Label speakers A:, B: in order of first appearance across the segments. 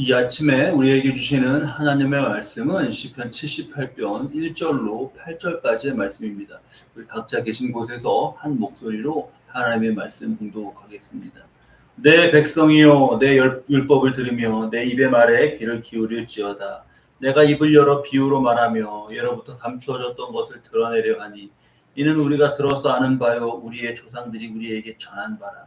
A: 이 아침에 우리에게 주시는 하나님의 말씀은 시편 78편 1절로 8절까지의 말씀입니다. 우리 각자 계신 곳에서 한 목소리로 하나님의 말씀 공독하겠습니다. 내 백성이요 내 열- 율법을 들으며 내 입의 말에 귀를 기울일지어다. 내가 입을 열어 비유로 말하며 예로부터 감추어졌던 것을 드러내려 하니 이는 우리가 들어서 아는 바요 우리의 조상들이 우리에게 전한 바라.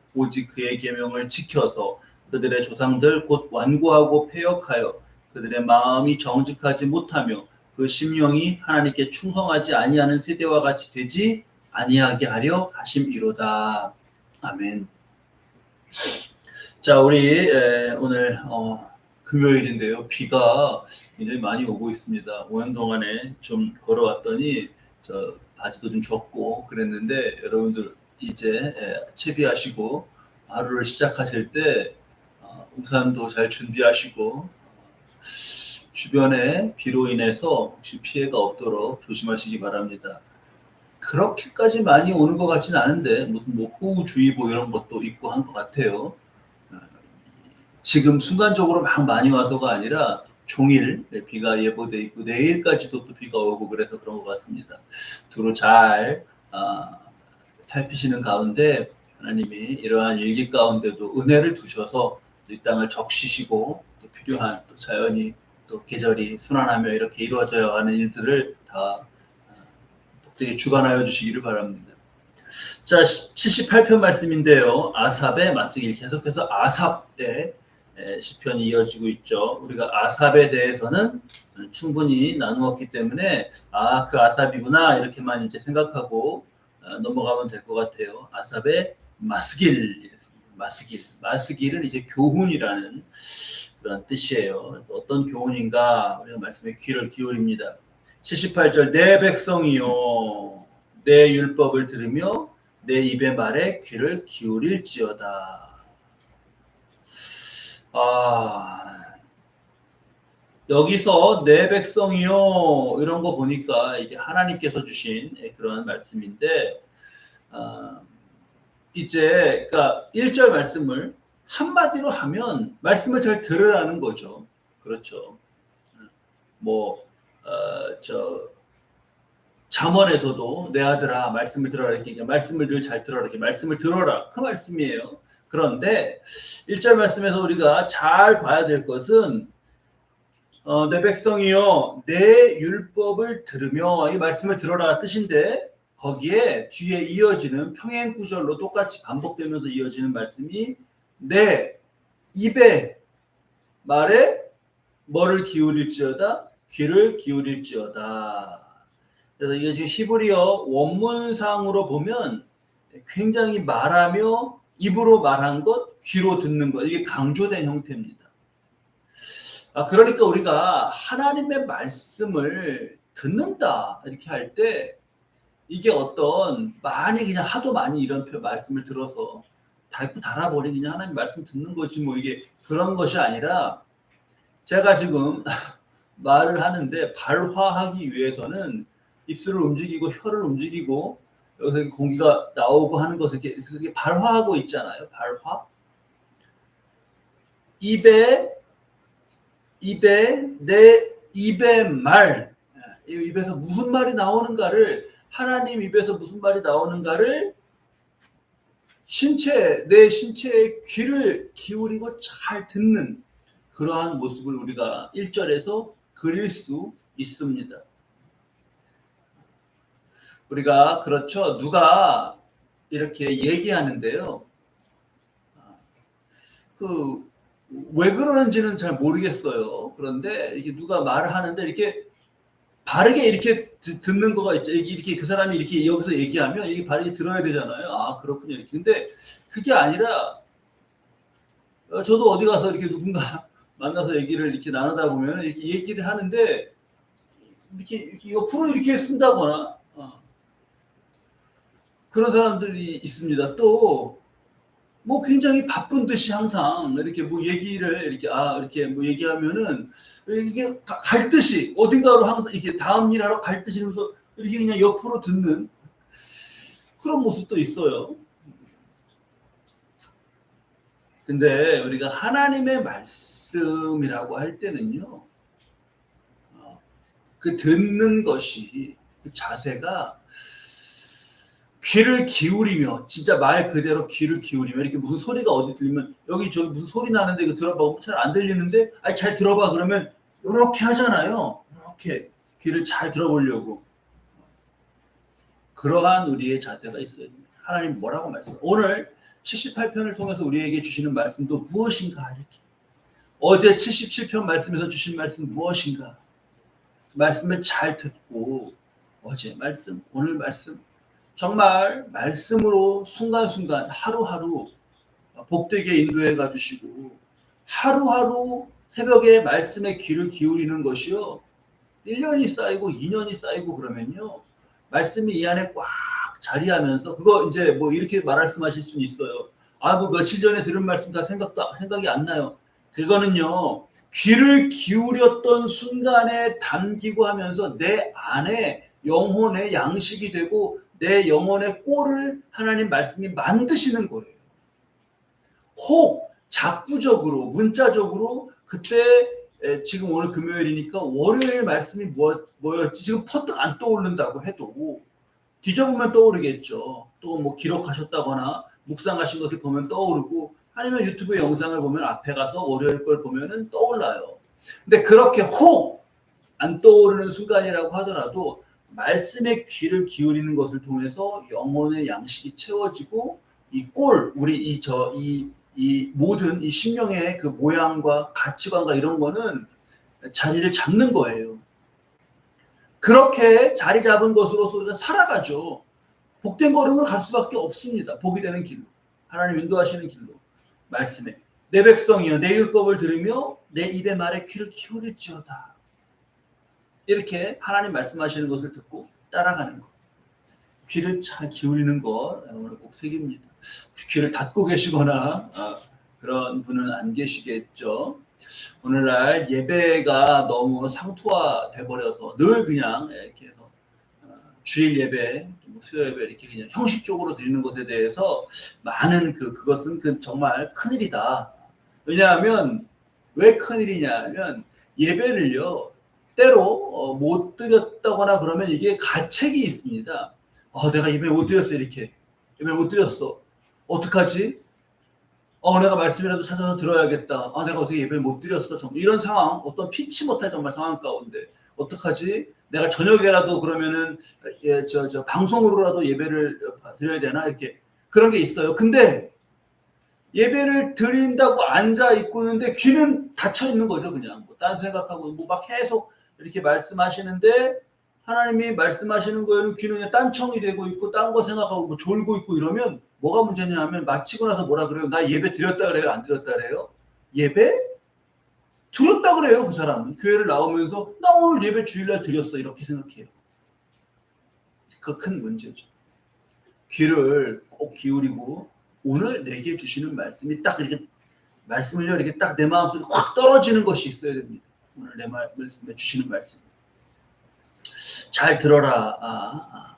A: 오직 그의 계명을 지켜서 그들의 조상들 곧 완고하고 패역하여 그들의 마음이 정직하지 못하며 그 심령이 하나님께 충성하지 아니하는 세대와 같이 되지 아니하게 하려 하심이로다. 아멘. 자, 우리 에, 오늘 어, 금요일인데요. 비가 굉장히 많이 오고 있습니다. 오는 동안에 좀 걸어왔더니 저 바지도 좀 젖고 그랬는데 여러분들 이제 에, 채비하시고 하루를 시작하실 때 어, 우산도 잘 준비하시고 어, 주변에 비로 인해서 혹시 피해가 없도록 조심하시기 바랍니다. 그렇게까지 많이 오는 것 같지는 않은데 무슨 뭐 호우주의보 이런 것도 있고 한 것 같아요. 어, 지금 순간적으로 막 많이 와서가 아니라 종일 비가 예보돼 있고 내일까지도 또 비가 오고 그래서 그런 것 같습니다. 두루 잘 아, 살피시는 가운데 하나님이 이러한 일기 가운데도 은혜를 두셔서 이 땅을 적시시고 또 필요한 또 자연이 또 계절이 순환하며 이렇게 이루어져야 하는 일들을 다 복되게 주관하여 주시기를 바랍니다. 자, 78편 말씀인데요. 아삽의 맞서기 계속해서 아삽의 시편이 이어지고 있죠. 우리가 아삽에 대해서는 충분히 나누었기 때문에 아, 그 아삽이구나 이렇게만 이제 생각하고 어, 넘어가면 될 것 같아요. 아삽의 마스길, 마스길, 마스길은 이제 교훈이라는 그런 뜻이에요. 어떤 교훈인가 우리가 말씀에 귀를 기울입니다. 78절 내 백성이요 내 율법을 들으며 내 입의 말에 귀를 기울일지어다. 아 여기서 내 백성이요 이런 거 보니까 이게 하나님께서 주신 그런 말씀인데 아, 이제 그러니까 1절 말씀을 한마디로 하면 말씀을 잘 들으라는 거죠. 그렇죠. 뭐, 어, 저, 잠언에서도 내 아들아 말씀을 들어라 이렇게. 말씀을 늘 잘 들어라 이렇게 말씀을 들어라 그 말씀이에요. 그런데 1절 말씀에서 우리가 잘 봐야 될 것은 어, 내 백성이여 내 율법을 들으며 이 말씀을 들어라 뜻인데 거기에 뒤에 이어지는 평행 구절로 똑같이 반복되면서 이어지는 말씀이 내 입에 말에 뭐를 기울일지어다 귀를 기울일지어다. 그래서 이게 지금 히브리어 원문상으로 보면 굉장히 말하며 입으로 말한 것, 귀로 듣는 것 이게 강조된 형태입니다. 아, 그러니까 우리가 하나님의 말씀을 듣는다 이렇게 할 때 이게 어떤 많이 그냥 하도 많이 이런 표- 말씀을 들어서 달고 달아버린 그냥 하나님 말씀 듣는 것이 뭐 이게 그런 것이 아니라 제가 지금 말을 하는데 발화하기 위해서는 입술을 움직이고 혀를 움직이고 여기서 공기가 나오고 하는 것을 이렇게, 이렇게 발화하고 있잖아요. 발화. 입에 입에 내 입의 말, 이 입에서 무슨 말이 나오는가를 하나님 입에서 무슨 말이 나오는가를 신체 내 신체의 귀를 기울이고 잘 듣는 그러한 모습을 우리가 1절에서 그릴 수 있습니다. 우리가 그렇죠. 누가 이렇게 얘기하는데요. 그 왜 그러는지는 잘 모르겠어요. 그런데 이게 누가 말을 하는데 이렇게 바르게 이렇게 듣- 듣는 거가 있죠. 이렇게 그 사람이 이렇게 여기서 얘기하면 이게 바르게 들어야 되잖아요. 아 그렇군요. 이렇게. 근데 그게 아니라 어, 저도 어디 가서 이렇게 누군가 만나서 얘기를 이렇게 나누다 보면 이렇게 얘기를 하는데 이렇게, 이렇게 옆으로 이렇게 쓴다거나 어. 그런 사람들이 있습니다. 또 뭐 굉장히 바쁜 듯이 항상 이렇게 뭐 얘기를 이렇게 아 이렇게 뭐 얘기하면은 이게 가- 갈 듯이 어딘가로 항상 이게 다음 일 하러 갈 듯이 이러면서 이렇게 그냥 옆으로 듣는 그런 모습도 있어요. 근데 우리가 하나님의 말씀이라고 할 때는요, 어, 그 듣는 것이 그 자세가 귀를 기울이며 진짜 말 그대로 귀를 기울이며 이렇게 무슨 소리가 어디 들리면 여기 저기 무슨 소리 나는데 이거 들어봐. 잘 안 들리는데? 아니 잘 들어봐. 그러면 이렇게 하잖아요. 이렇게 귀를 잘 들어보려고. 그러한 우리의 자세가 있어야 됩니다. 하나님 뭐라고 말씀? 오늘 78편을 통해서 우리에게 주시는 말씀도 무엇인가? 이렇게. 어제 77편 말씀에서 주신 말씀 무엇인가? 말씀을 잘 듣고 어제 말씀 오늘 말씀 정말 말씀으로 순간순간 하루하루 복되게 인도해 가 주시고 하루하루 새벽에 말씀에 귀를 기울이는 것이요. 1년이 쌓이고 2년이 쌓이고 그러면요. 말씀이 이 안에 꽉 자리하면서 그거 이제 뭐 이렇게 말씀하실 수는 있어요. 아, 뭐 며칠 전에 들은 말씀 다 생각도 생각이 안 나요. 그거는요. 귀를 기울였던 순간에 담기고 하면서 내 안에 영혼의 양식이 되고 내 영혼의 꼴을 하나님 말씀이 만드시는 거예요. 혹 작구적으로 문자적으로 그때 에, 지금 오늘 금요일이니까 월요일 말씀이 뭐, 뭐였지 지금 퍼뜩 안 떠오른다고 해도 뒤져보면 떠오르겠죠. 또 뭐 기록하셨다거나 묵상하신 것을 보면 떠오르고 아니면 유튜브 영상을 보면 앞에 가서 월요일 걸 보면은 떠올라요. 근데 그렇게 혹 안 떠오르는 순간이라고 하더라도 말씀의 귀를 기울이는 것을 통해서 영혼의 양식이 채워지고 이 꼴, 우리 이 저 이 이 모든 이 심령의 그 모양과 가치관과 이런 거는 자리를 잡는 거예요. 그렇게 자리 잡은 것으로서 우리가 살아가죠. 복된 걸음으로 갈 수밖에 없습니다. 복이 되는 길로. 하나님 인도하시는 길로. 말씀에. 내 백성이여 내 율법을 들으며 내 입의 말에 귀를 기울일지어다. 이렇게 하나님 말씀하시는 것을 듣고 따라가는 것. 귀를 잘 기울이는 것 오늘 꼭 새깁니다. 귀를 닫고 계시거나 아, 그런 분은 안 계시겠죠. 오늘날 예배가 너무 상투화 돼버려서 늘 그냥 이렇게 해서 어, 주일 예배, 뭐 수요 예배 이렇게 그냥 형식적으로 드리는 것에 대해서 많은 그 그것은 그 정말 큰 일이다. 왜냐하면 왜 큰 일이냐면 예배를요 때로 어, 못 드렸다거나 그러면 이게 가책이 있습니다. 어, 내가 예배 못 드렸어 이렇게 예배 못 드렸어. 어떡하지? 어, 내가 말씀이라도 찾아서 들어야겠다. 아, 내가 어떻게 예배 못 드렸어. 이런 상황, 어떤 피치 못할 정말 상황 가운데 어떡하지? 내가 저녁에라도 그러면은 예, 저, 저 방송으로라도 예배를 드려야 되나 이렇게 그런 게 있어요. 근데 예배를 드린다고 앉아 있고 있는데 귀는 닫혀 있는 거죠, 그냥. 뭐, 딴 생각하고 뭐 막 계속 이렇게 말씀하시는데 하나님이 말씀하시는 거에는 귀는 딴청이 되고 있고 딴 거 생각하고 뭐 졸고 있고 이러면 뭐가 문제냐 하면 마치고 나서 뭐라 그래요? 나 예배 드렸다 그래요? 안 드렸다 그래요? 예배? 드렸다 그래요, 그 사람은. 교회를 나오면서 나 오늘 예배 주일날 드렸어. 이렇게 생각해요. 그 큰 문제죠. 귀를 꼭 기울이고 오늘 내게 주시는 말씀이 딱 이렇게 말씀을요 이렇게 딱 내 마음속에 확 떨어지는 것이 있어야 됩니다. 오늘 내 말, 말씀에 주시는 말씀. 잘 들어라. 아, 아.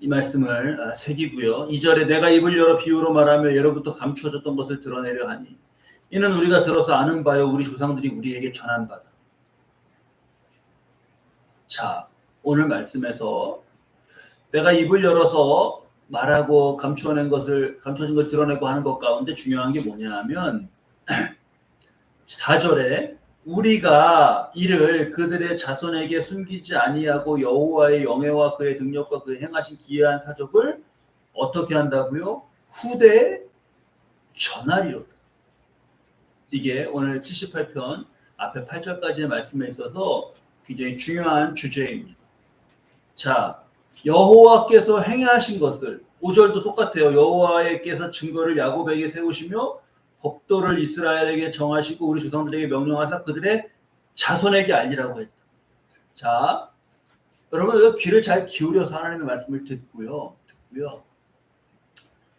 A: 이 말씀을 아, 새기고요. 2절에 내가 입을 열어 비유로 말하며 예로부터 감추어졌던 것을 드러내려 하니 이는 우리가 들어서 아는 바요 우리 조상들이 우리에게 전한 바다. 자, 오늘 말씀에서 내가 입을 열어서 말하고 감추어낸 것을 감춰진 걸 드러내고 하는 것 가운데 중요한 게 뭐냐 하면 4절에 우리가 이를 그들의 자손에게 숨기지 아니하고 여호와의 영예와 그의 능력과 그의 행하신 기이한 사적을 어떻게 한다고요? 후대에 전하리로다. 이게 오늘 78편 앞에 8절까지의 말씀에 있어서 굉장히 중요한 주제입니다. 자, 여호와께서 행하신 것을 5절도 똑같아요. 여호와께서 증거를 야곱에게 세우시며 법도를 이스라엘에게 정하시고 우리 조상들에게 명령하사 그들의 자손에게 알리라고 했다. 자, 여러분 귀를 잘 기울여서 하나님의 말씀을 듣고요. 듣고요.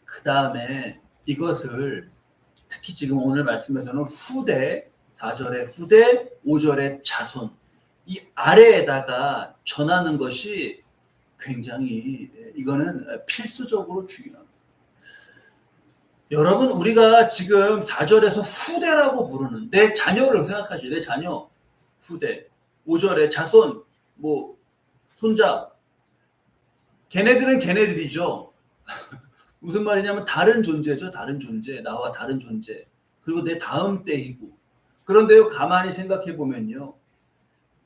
A: 그 다음에 이것을 특히 지금 오늘 말씀에서는 후대 4절에 후대 5절에 자손 이 아래에다가 전하는 것이 굉장히 이거는 필수적으로 중요합니다. 여러분 우리가 지금 4절에서 후대라고 부르는 내 자녀를 생각하시죠. 내 자녀 후대 5절에 자손 뭐 손자 걔네들은 걔네들이죠. 무슨 말이냐면 다른 존재죠. 다른 존재. 나와 다른 존재. 그리고 내 다음 때이고. 그런데요, 가만히 생각해 보면요.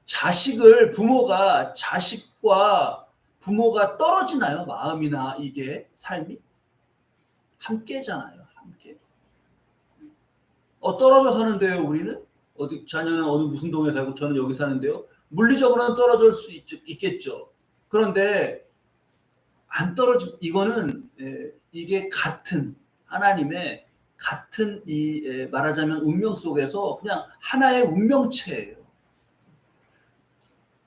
A: 자식을 부모가 자식과 부모가 떨어지나요? 마음이나 이게 삶이 함께잖아요. 함께. 어 떨어져 사는데요, 우리는 어디 자녀는 어느 무슨 동에 살고 저는 여기 사는데요. 물리적으로는 떨어질 수 있, 있겠죠. 그런데 안 떨어지 이거는 에, 이게 같은 하나님의 같은 이 에, 말하자면 운명 속에서 그냥 하나의 운명체예요.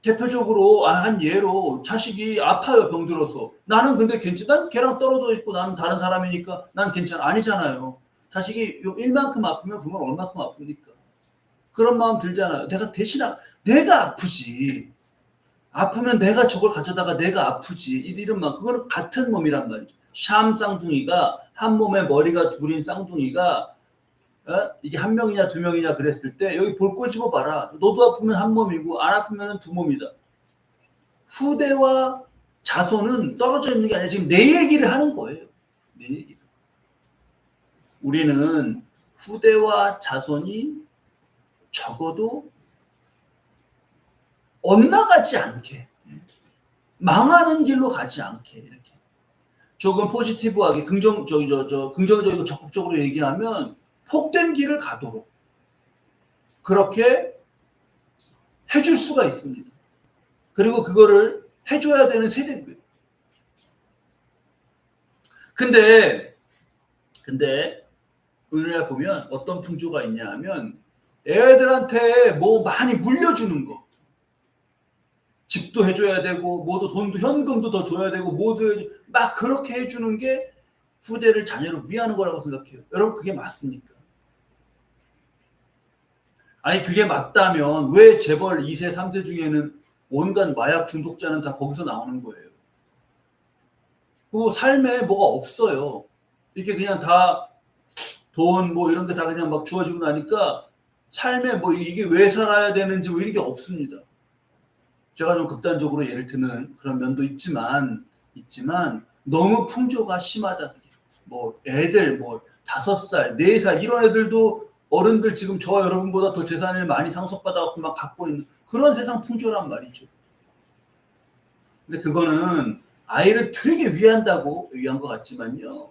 A: 대표적으로 아, 한 예로 자식이 아파요 병들어서. 나는 근데 괜찮 걔랑 떨어져 있고 나는 다른 사람이니까 난 괜찮아 아니잖아요. 자식이 일만큼 아프면 부모는 얼마큼 아픕니까. 그런 마음 들잖아요. 내가 대신하 내가 아프지. 아프면 내가 저걸 가져다가 내가 아프지. 이런 말 그거는 같은 몸이란 말이죠. 샴 쌍둥이가 한 몸에 머리가 둘인 쌍둥이가 어? 이게 한 명이냐 두 명이냐 그랬을 때 여기 볼 꼬집어 봐라. 너도 아프면 한 몸이고 안 아프면 두 몸이다. 후대와 자손은 떨어져 있는 게 아니라 지금 내 얘기를 하는 거예요. 내 얘기. 우리는 후대와 자손이 적어도 엇나가지 않게 망하는 길로 가지 않게 이렇게 조금 포지티브하게 긍정 저기 저, 저 긍정적이고 적극적으로 얘기하면 복된 길을 가도록 그렇게 해줄 수가 있습니다. 그리고 그거를 해줘야 되는 세대고요. 근데 근데 오늘날 보면 어떤 풍조가 있냐 하면 애들한테 뭐 많이 물려주는 거 집도 해줘야 되고 뭐도 돈도 현금도 더 줘야 되고 뭐도 막 그렇게 해주는 게 후대를 자녀를 위하는 거라고 생각해요. 여러분 그게 맞습니까? 아니 그게 맞다면 왜 재벌 2세 3세 중에는 온갖 마약 중독자는 다 거기서 나오는 거예요. 그 삶에 뭐가 없어요. 이렇게 그냥 다 돈 뭐 이런 게 다 그냥 막 주어지고 나니까 삶에 뭐 이게 왜 살아야 되는지 뭐 이런 게 없습니다. 제가 좀 극단적으로 예를 드는 그런 면도 있지만 있지만 너무 풍조가 심하다. 뭐 애들 뭐 다섯 살, 네 살 이런 애들도 어른들 지금 저와 여러분보다 더 재산을 많이 상속받아갖고 막 갖고 있는 그런 세상 풍조란 말이죠. 근데 그거는 아이를 되게 위한다고 위한 것 같지만요.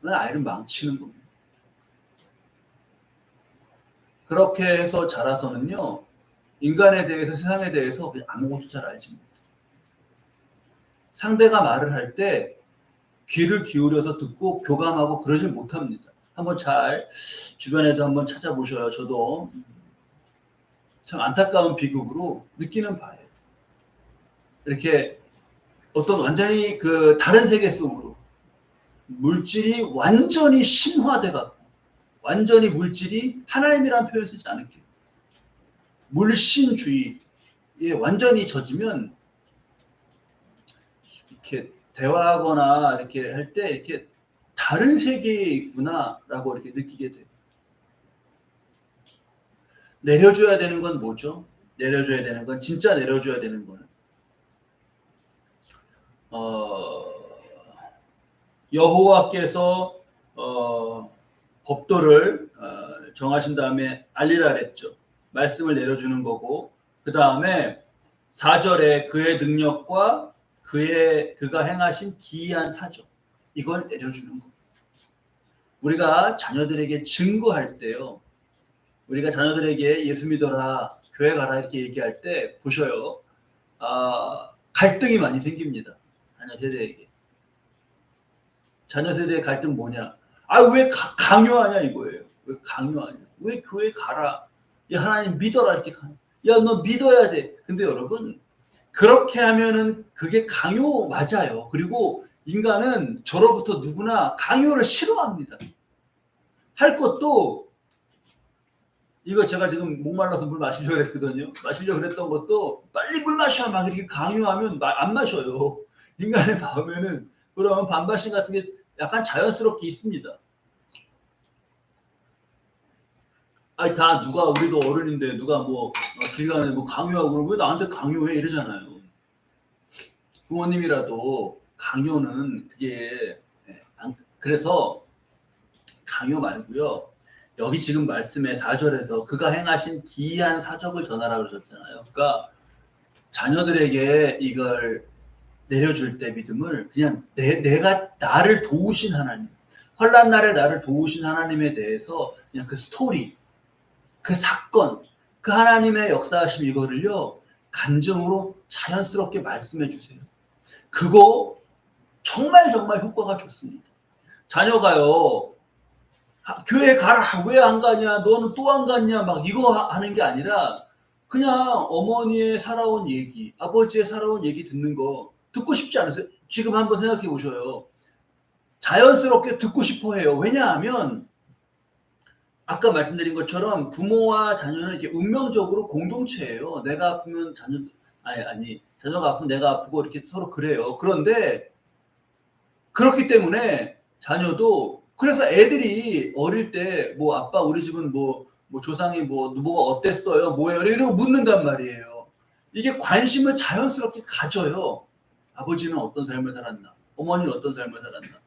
A: 그건 아이를 망치는 겁니다. 그렇게 해서 자라서는요, 인간에 대해서 세상에 대해서 아무것도 잘 알지 못해. 상대가 말을 할 때 귀를 기울여서 듣고 교감하고 그러질 못합니다. 한번 잘 주변에도 한번 찾아보셔요. 저도 참 안타까운 비극으로 느끼는 바예요. 이렇게 어떤 완전히 그 다른 세계 속으로 물질이 완전히 신화돼 갖고 완전히 물질이 하나님이라는 표현 쓰지 않을게요. 물신주의에 완전히 젖으면 이렇게 대화하거나 이렇게 할 때 이렇게 다른 세계에 있구나라고 이렇게 느끼게 돼요. 내려줘야 되는 건 뭐죠? 내려줘야 되는 건 진짜 내려줘야 되는 거는 어, 여호와께서 어, 법도를 어, 정하신 다음에 알리라 그랬죠. 말씀을 내려주는 거고 그 다음에 4절에 그의 능력과 그의 그가 행하신 기이한 사적 이걸 내려주는 거. 우리가 자녀들에게 증거할 때요. 우리가 자녀들에게 예수 믿어라, 교회 가라 이렇게 얘기할 때 보셔요. 아, 갈등이 많이 생깁니다. 자녀 세대에게. 자녀 세대의 갈등 뭐냐? 아왜 강요하냐 이거예요. 왜 강요하냐? 왜 교회 가라? 야 하나님 믿어라 이렇게 가. 야 너 믿어야 돼. 근데 여러분 그렇게 하면은 그게 강요 맞아요. 그리고 인간은 저로부터 누구나 강요를 싫어합니다. 할 것도 이거 제가 지금 목말라서 물 마시려고 했거든요. 마시려고 그랬던 것도 빨리 물 마셔 막 이렇게 강요하면 마- 안 마셔요. 인간의 마음에는 그런 반발심 같은 게 약간 자연스럽게 있습니다. 아니 다 누가 우리도 어른인데 누가 뭐 어, 길 가는데 뭐 강요하고 그러면 왜 나한테 강요해 이러잖아요. 부모님이라도 강요는 그게 예, 안- 그래서 강요 말고요. 여기 지금 말씀의 4절에서 그가 행하신 기이한 사적을 전하라 그러셨잖아요. 그러니까 자녀들에게 이걸 내려줄 때 믿음을 그냥 내, 내가 나를 도우신 하나님, 환란 날에 나를 도우신 하나님에 대해서 그냥 그 스토리, 그 사건, 그 하나님의 역사하심 이거를요 간증으로 자연스럽게 말씀해 주세요. 그거 정말 정말 효과가 좋습니다. 자녀가요 하- 교회 가라 왜 안 가냐 너는 또 안 갔냐 막 이거 하- 하는 게 아니라 그냥 어머니의 살아온 얘기 아버지의 살아온 얘기 듣는 거 듣고 싶지 않으세요? 지금 한번 생각해 보셔요. 자연스럽게 듣고 싶어 해요. 왜냐하면 아까 말씀드린 것처럼 부모와 자녀는 이렇게 운명적으로 공동체예요. 내가 아프면 자녀 아니 아니 자녀가 아프면 내가 아프고 이렇게 서로 그래요. 그런데 그렇기 때문에 자녀도 그래서 애들이 어릴 때 뭐 아빠 우리 집은 뭐, 뭐 조상이 뭐 뭐가 어땠어요? 뭐예요? 이러고 묻는단 말이에요. 이게 관심을 자연스럽게 가져요. 아버지는 어떤 삶을 살았나? 어머니는 어떤 삶을 살았나?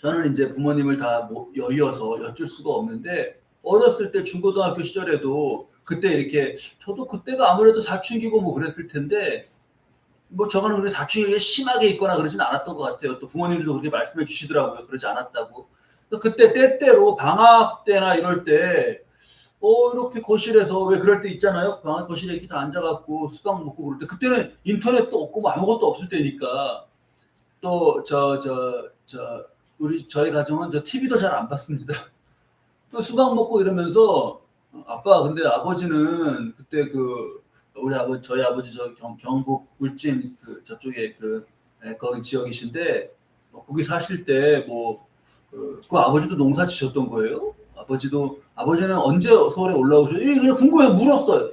A: 저는 이제 부모님을 다 뭐- 여의어서 여쭐 수가 없는데 어렸을 때 중고등학교 시절에도 그때 이렇게 저도 그때가 아무래도 사춘기고 뭐 그랬을 텐데 뭐 저거는 그래 사춘기가 심하게 있거나 그러진 않았던 것 같아요. 또 부모님들도 그렇게 말씀해 주시더라고요. 그러지 않았다고. 그때 때때로 방학 때나 이럴 때 어, 이렇게 거실에서 왜 그럴 때 있잖아요. 방학 거실에 이렇게 다 앉아갖고 수박 먹고 그럴 때 그때는 인터넷도 없고 뭐 아무것도 없을 때니까 또 저 저 저 우리 저희 가정은 저 TV도 잘 안 봤습니다. 또 수박 먹고 이러면서 어, 아빠 근데 아버지는 그때 그 우리 아버지 저희 아버지 저 경, 경북 울진 그 저쪽에 그 에, 거기 지역이신데 어, 거기 사실 때뭐 그, 그 아버지도 농사 지셨던 거예요. 아버지도 아버지는 언제 서울에 올라오셔? 이 그냥 궁금해서 물었어요.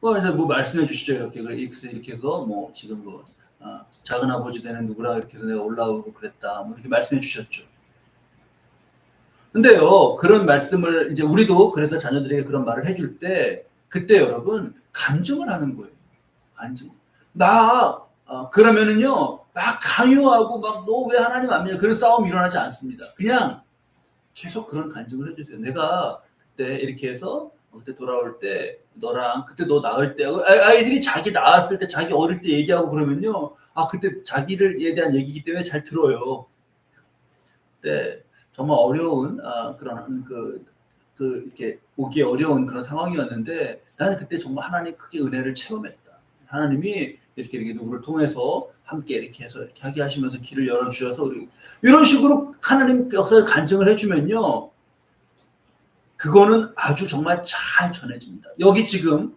A: 그 이제 뭐 말씀해 주시죠 이렇게 그래 이렇게 해서 뭐 지금 뭐 아, 작은 아버지 되는 누구랑 이렇게 내가 올라오고 그랬다 뭐 이렇게 말씀해 주셨죠. 근데요 그런 말씀을 이제 우리도 그래서 자녀들에게 그런 말을 해줄 때 그때 여러분 간증을 하는 거예요. 간증. 나 어, 그러면은요 막 강요하고 막 너 왜 하나님 안 믿냐 그런 싸움이 일어나지 않습니다. 그냥 계속 그런 간증을 해주세요. 내가 그때 이렇게 해서 그때 돌아올 때 너랑 그때 너 낳을 때 아- 아이들이 자기 낳았을 때 자기 어릴 때 얘기하고 그러면요 아 그때 자기를에 대한 얘기이기 때문에 잘 들어요. 네 정말 어려운 아, 그런 그, 그 이렇게 오기 어려운 그런 상황이었는데 나는 그때 정말 하나님 크게 은혜를 체험했다. 하나님이 이렇게 이렇게 누구를 통해서 함께 이렇게 해서 이렇게 하게 하시면서 길을 열어 주셔서 우리 이런 식으로 하나님 역사를 간증을 해주면요. 그거는 아주 정말 잘 전해집니다. 여기 지금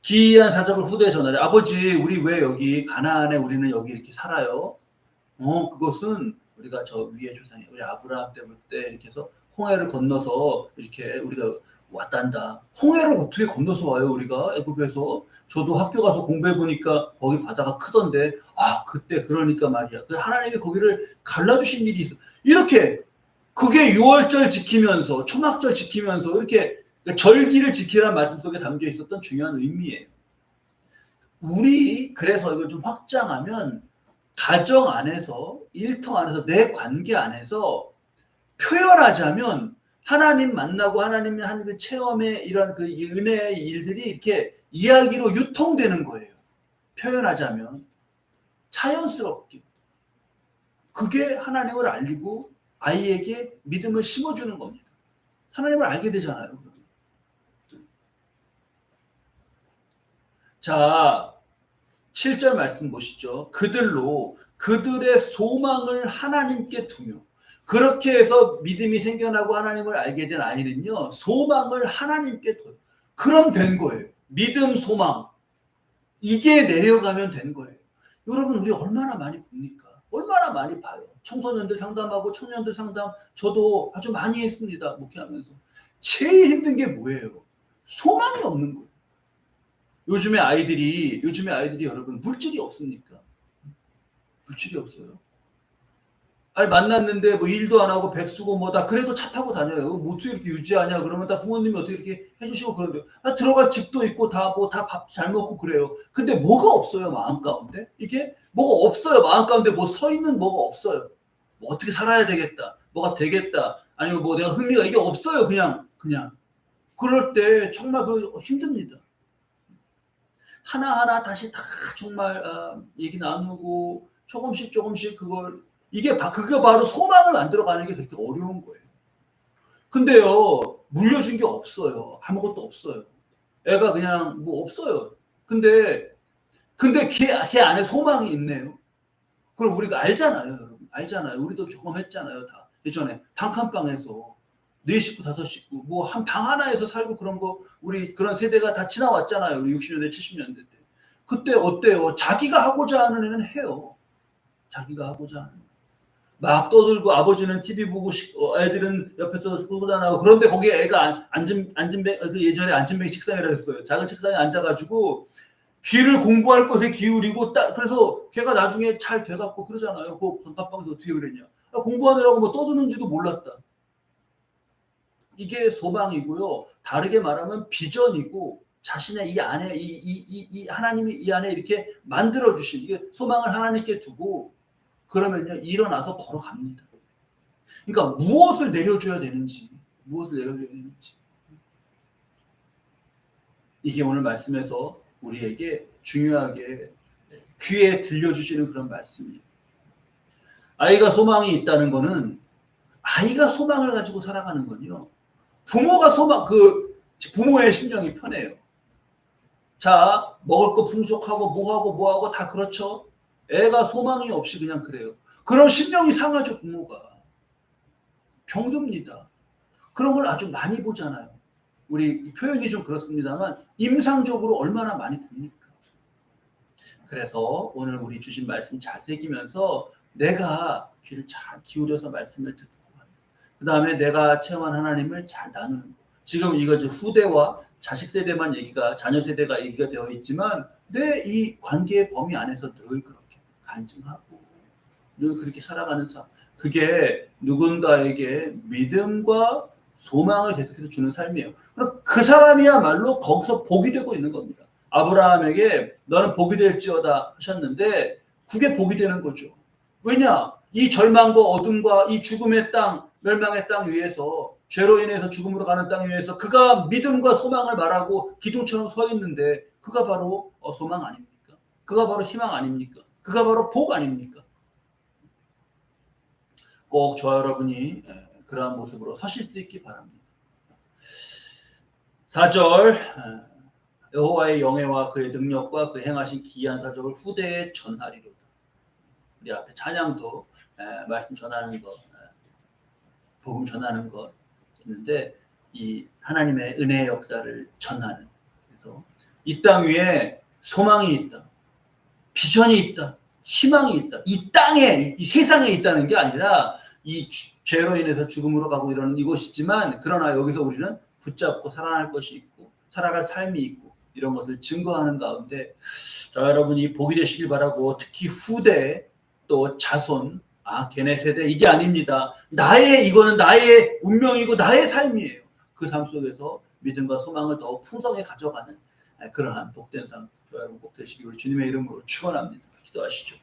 A: 기이한 사적을 후대에 전하래. 아버지, 우리 왜 여기 가나안에 우리는 여기 이렇게 살아요? 어, 그것은 우리가 저 위에 조상이 우리 아브라함 때부터 이렇게 해서 홍해를 건너서 이렇게 우리가 왔단다. 홍해를 어떻게 건너서 와요, 우리가 애굽에서? 저도 학교 가서 공부해 보니까 거기 바다가 크던데 아 그때 그러니까 말이야. 그 하나님이 거기를 갈라주신 일이 있어. 이렇게 그게 6월절 지키면서 초막절 지키면서 이렇게 절기를 지키라는 말씀 속에 담겨 있었던 중요한 의미예요. 우리 그래서 이걸 좀 확장하면 가정 안에서 일터 안에서 내 관계 안에서 표현하자면 하나님 만나고 하나님이 한 그 체험의 이런 그 은혜의 일들이 이렇게 이야기로 유통되는 거예요. 표현하자면 자연스럽게 그게 하나님을 알리고 아이에게 믿음을 심어주는 겁니다. 하나님을 알게 되잖아요. 자, 7절 말씀 보시죠. 그들로 그들의 소망을 하나님께 두며 그렇게 해서 믿음이 생겨나고 하나님을 알게 된 아이는요 소망을 하나님께 둬요. 그럼 된 거예요. 믿음, 소망 이게 내려가면 된 거예요. 여러분 우리 얼마나 많이 봅니까? 얼마나 많이 봐요. 청소년들 상담하고 청년들 상담 저도 아주 많이 했습니다. 목회하면서 제일 힘든 게 뭐예요? 소망이 없는 거예요. 요즘에 아이들이 요즘에 아이들이 여러분 물질이 없습니까? 물질이 없어요. 아니 만났는데 뭐 일도 안 하고 백수고 뭐다 그래도 차 타고 다녀요. 뭐 어떻게 이렇게 유지하냐 그러면 다 부모님이 어떻게 이렇게 해주시고 그런데요. 아, 들어갈 집도 있고 다 뭐 다 밥 잘 먹고 그래요. 근데 뭐가 없어요 마음 가운데 이게 뭐가 없어요 마음 가운데 뭐 서 있는 뭐가 없어요. 뭐 어떻게 살아야 되겠다. 뭐가 되겠다. 아니면 뭐 내가 흥미가 이게 없어요 그냥 그냥 그럴 때 정말 그 힘듭니다. 하나하나 다시 다 정말 아, 얘기 나누고 조금씩 조금씩 그걸 이게 바, 그게 바로 소망을 만들어가는 게 그렇게 어려운 거예요. 근데요 물려준 게 없어요. 아무것도 없어요. 애가 그냥 뭐 없어요. 근데 근데 걔, 걔 안에 소망이 있네요. 그럼 우리가 알잖아요, 여러분. 알잖아요. 우리도 경험했잖아요, 다. 예전에 단칸방에서 네 식구, 다섯 식구, 뭐 한 방 하나에서 살고 그런 거 우리 그런 세대가 다 지나왔잖아요. 우리 60년대, 70년대 때. 그때 어때요? 자기가 하고자 하는 애는 해요. 자기가 하고자 하는. 막 떠들고 아버지는 TV 보고 시- 어, 애들은 옆에서 쏘다나고 그런데 거기에 애가 안- 앉은 앉은 그 예전에 앉은뱅이 책상이라 했어요. 작은 책상에 앉아가지고 귀를 공부할 것에 기울이고 딱 그래서 걔가 나중에 잘 돼갖고 그러잖아요. 그 단칸방에서 어떻게 그랬냐? 아, 공부하느라고 뭐 떠드는지도 몰랐다. 이게 소망이고요. 다르게 말하면 비전이고 자신의 이 안에 이, 이, 이, 이 하나님이 이 안에 이렇게 만들어 주신 이게 소망을 하나님께 두고 그러면요 일어나서 걸어갑니다. 그러니까 무엇을 내려줘야 되는지 무엇을 내려줘야 되는지 이게 오늘 말씀에서 우리에게 중요하게 귀에 들려주시는 그런 말씀이에요. 아이가 소망이 있다는 것은 아이가 소망을 가지고 살아가는 건요. 부모가 소망 그 부모의 심정이 편해요. 자 먹을 거 풍족하고 뭐하고 뭐하고 다 그렇죠. 애가 소망이 없이 그냥 그래요. 그럼 심령이 상하죠 부모가. 병듭니다. 그런 걸 아주 많이 보잖아요. 우리 표현이 좀 그렇습니다만 임상적으로 얼마나 많이 봅니까? 그래서 오늘 우리 주신 말씀 잘 새기면서 내가 귀를 잘 기울여서 말씀을 듣고 그 다음에 내가 체험한 하나님을 잘 나누는 거. 지금 이거 후대와 자식 세대만 얘기가 자녀 세대가 얘기가 되어 있지만 내 이 관계의 범위 안에서 늘 그렇게 간증하고 늘 그렇게 살아가는 삶. 그게 누군가에게 믿음과 소망을 계속해서 주는 삶이에요. 그럼 그 사람이야말로 거기서 복이 되고 있는 겁니다. 아브라함에게 너는 복이 될지어다 하셨는데 그게 복이 되는 거죠. 왜냐? 이 절망과 어둠과 이 죽음의 땅, 멸망의 땅 위에서 죄로 인해서 죽음으로 가는 땅 위에서 그가 믿음과 소망을 말하고 기둥처럼 서 있는데 그가 바로 어, 소망 아닙니까? 그가 바로 희망 아닙니까? 그가 바로 복 아닙니까? 꼭 저와 여러분이 예, 그러한 모습으로 서실 수 있기 바랍니다. 4절 여호와의 영예와 그의 능력과 그 행하신 기이한 사적을 후대에 전하리로다. 우리 앞에 찬양도 에, 말씀 전하는 것, 에, 복음 전하는 것 있는데 이 하나님의 은혜의 역사를 전하는 그래서 이 땅 위에 소망이 있다, 비전이 있다, 희망이 있다. 이 땅에 이 세상에 있다는 게 아니라 이 주- 죄로 인해서 죽음으로 가고 이러는 이곳이지만 그러나 여기서 우리는 붙잡고 살아날 것이 있고 살아갈 삶이 있고 이런 것을 증거하는 가운데 자 여러분이 복이 되시길 바라고 특히 후대 또 자손 아 걔네 세대 이게 아닙니다. 나의 이거는 나의 운명이고 나의 삶이에요. 그 삶 속에서 믿음과 소망을 더 풍성히 가져가는 아, 그러한 복된 삶 여러분 꼭 우리 주님의 이름으로 축원합니다. 기도하시죠